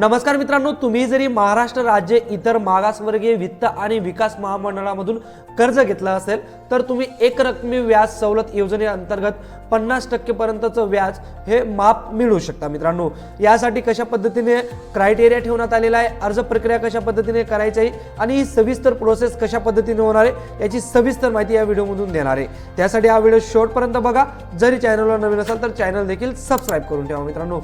नमस्कार मित्रांनो तुम्ही जरी महाराष्ट्र राज्य इतर मागासवर्गीय वित्त आणि विकास महामंडळामधून कर्ज घेतलं असेल तर तुम्ही एक रकमी व्याज सवलत योजनेअंतर्गत पन्नास टक्केपर्यंतचं व्याज हे माप मिळू शकता मित्रांनो. यासाठी कशा पद्धतीने क्रायटेरिया ठेवण्यात आलेला आहे अर्ज प्रक्रिया कशा पद्धतीने करायची आहे आणि ही सविस्तर प्रोसेस कशा पद्धतीने होणार आहे याची सविस्तर माहिती या व्हिडिओमधून देणार आहे. त्यासाठी हा व्हिडिओ शेवटपर्यंत बघा. जरी चॅनलवर नवीन असाल तर चॅनल देखील सबस्क्राईब करून ठेवा मित्रांनो.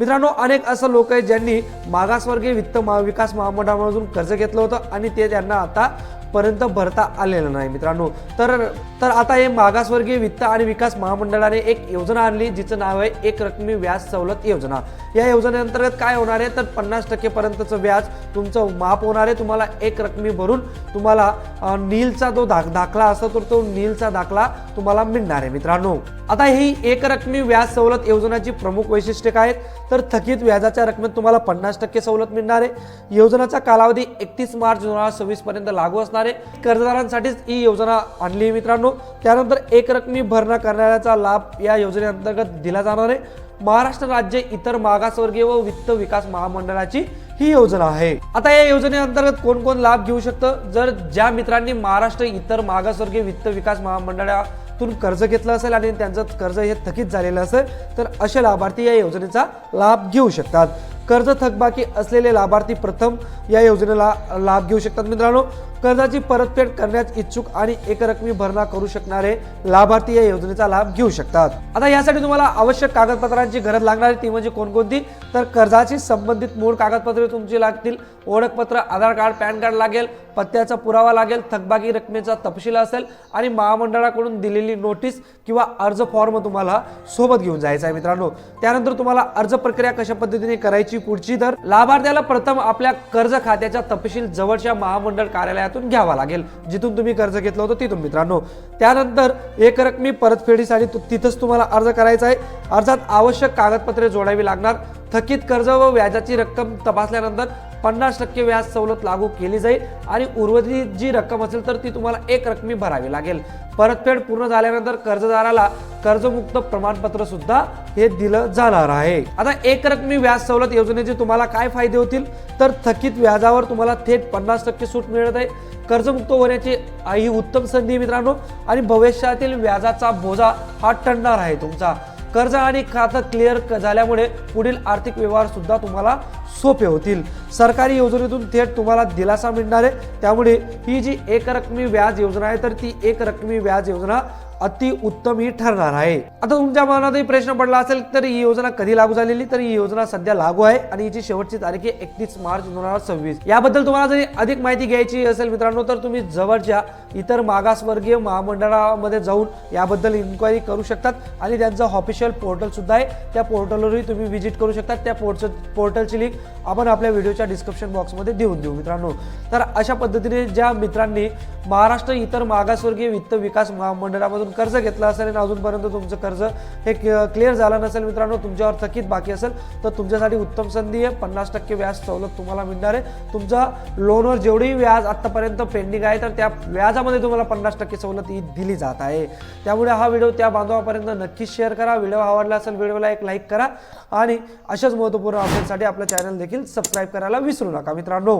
मित्रांनो अनेक असं लोक आहेत ज्यांनी मागासवर्गीय वित्त महा विकास महामंडळामधून कर्ज घेतलं होतं आणि ते त्यांना आता पर्यंत भरता आलेलं नाही मित्रांनो. तर तर आता हे मागासवर्गीय वित्त आणि विकास महामंडळाने एक योजना आणली जिचं नाव आहे एक रकमी व्याज सवलत योजना. या योजनेअंतर्गत काय होणार आहे? तर पन्नास टक्केपर्यंतचं व्याज तुमचं माफ होणार आहे. तुम्हाला एक रकमी भरून तुम्हाला नीलचा जो दाख दाखला असतो तर तो नीलचा दाखला तुम्हाला मिळणार आहे मित्रांनो. आता ही एक रकमी व्याज सवलत योजनेची प्रमुख वैशिष्ट्ये काय आहेत? तर थकीत व्याजाच्या रकमेत तुम्हाला पन्नास टक्के सवलत मिळणार आहे. योजनेचा कालावधी एकतीस मार्च दोन हजार सव्वीस पर्यंत लागू असणार असणारे कर्जदारांसाठीच ही योजना आणली आहे मित्रांनो. त्यानंतर एक रकमी भरणा करणाऱ्याचा लाभ या योजनेअंतर्गत दिला जाणार आहे. महाराष्ट्र राज्य इतर मागासवर्गीय व वित्त विकास महामंडळाची ही योजना आहे. आता या योजनेअंतर्गत कोण कोण लाभ घेऊ शकतं? जर ज्या मित्रांनी महाराष्ट्र इतर मागासवर्गीय वित्त विकास महामंडळातून कर्ज घेतलं असेल आणि त्यांचं कर्ज हे थकीत झालेलं असेल तर असे लाभार्थी या योजनेचा लाभ घेऊ शकतात. कर्ज थकबाकी असलेले लाभार्थी प्रथम या योजनेला लाभ घेऊ शकतात. मित्रांनो कर्जाची परतफेड करण्यात इच्छुक आणि एकरकमी भरणा करू शकणारे लाभार्थी या योजनेचा लाभ घेऊ शकतात. आता यासाठी तुम्हाला आवश्यक कागदपत्रांची गरज लागणार आहे. ती म्हणजे कोणकोणती? तर कर्जाची संबंधित मूळ कागदपत्रे तुमची लागतील. ओळखपत्र आधार कार्ड पॅन कार्ड लागेल. पत्त्याचा पुरावा लागेल. थकबाकी रकमेचा तपशील असेल. आणि महामंडळाकडून दिलेली नोटीस किंवा अर्ज फॉर्म तुम्हाला सोबत घेऊन जायचा आहे मित्रांनो. त्यानंतर तुम्हाला अर्ज प्रक्रिया कशा पद्धतीने करायची पुढची दर लाभार्थ्याला प्रथम आपल्या कर्ज खात्याचा तपशील जवळच्या महामंडळ कार्यालयातून घ्यावा लागेल. जिथून तुम्ही कर्ज घेतलं होतं तिथून मित्रांनो. त्यानंतर एक रकमी परतफेडीसाठी तिथंच तुम्हाला अर्ज करायचा आहे. अर्जात आवश्यक कागदपत्रे जोडावी लागणार. थकीत कर्ज व व्याजाची रक्कम तपासल्यानंतर पन्नास टक्के व्याज सवलत लागू केली जाईल आणि उर्वरित जी रक्कम असेल तर ती तुम्हाला एक रकमी भरावी लागेल. परतफेड पूर्ण झाल्यानंतर कर्जदाराला कर्जमुक्त प्रमाणपत्र सुद्धा हे दिलं जाणार आहे. आता एक रकमी व्याज सवलत योजनेचे तुम्हाला काय फायदे होतील? तर थकीत व्याजावर तुम्हाला थेट पन्नास टक्के सूट मिळत आहे. कर्जमुक्त होण्याची ही उत्तम संधी मित्रांनो. आणि भविष्यातील व्याजाचा बोजा हा टणणार आहे तुमचा. कर्ज आणि खातं क्लिअर क- झाल्यामुळे पुढील आर्थिक व्यवहार सुद्धा तुम्हाला सोपे होतील. सरकारी योजनेतून थेट तुम्हाला दिलासा मिळणार आहे. त्यामुळे ही जी एकरकमी व्याज योजना आहे तर ती एकरकमी व्याज योजना अति उत्तम ही ठरणार आहे. आता तुमच्या मनातही प्रश्न पडला असेल तर ही योजना कधी लागू झालेली? तर ही योजना सध्या लागू आहे आणि हिची शेवटची तारीख आहे एकतीस मार्च दोन हजार सव्वीस. याबद्दल तुम्हाला जरी अधिक माहिती घ्यायची असेल मित्रांनो तर तुम्ही जवळच्या इतर मागासवर्गीय महामंडळामध्ये जाऊन याबद्दल इन्क्वायरी करू शकतात आणि त्यांचं ऑफिशियल पोर्टल सुद्धा आहे. त्या पोर्टलवरही तुम्ही व्हिजिट करू शकतात. त्या पोर्ट पोर्टलची लिंक आपण आपल्या व्हिडिओच्या डिस्क्रिप्शन बॉक्समध्ये देऊन देऊ मित्रांनो. तर अशा पद्धतीने ज्या मित्रांनी महाराष्ट्र इतर मागासवर्गीय वित्त विकास महामंडळामधून कर्ज घेतलं असेल आणि अजूनपर्यंत तुमचं कर्ज हे क्लिअर झालं नसेल मित्रांनो तुमच्यावर थकीत बाकी असेल तर तुमच्यासाठी उत्तम संधी आहे. पन्नास टक्के व्याज सवलत तुम्हाला मिळणार आहे. तुमचा लोनवर जेवढी व्याज आत्तापर्यंत पेंडिंग आहे तर त्या व्याजामध्ये तुम्हाला पन्नास टक्के सवलत ही दिली जात आहे. त्यामुळे हा व्हिडिओ त्या बांधवापर्यंत नक्कीच शेअर करा. व्हिडिओ आवडला असेल व्हिडिओला एक लाईक करा. आणि अशाच महत्त्वपूर्ण अपडेटसाठी आपलं चॅनल देखील सबस्क्राईब करायला विसरू नका मित्रांनो.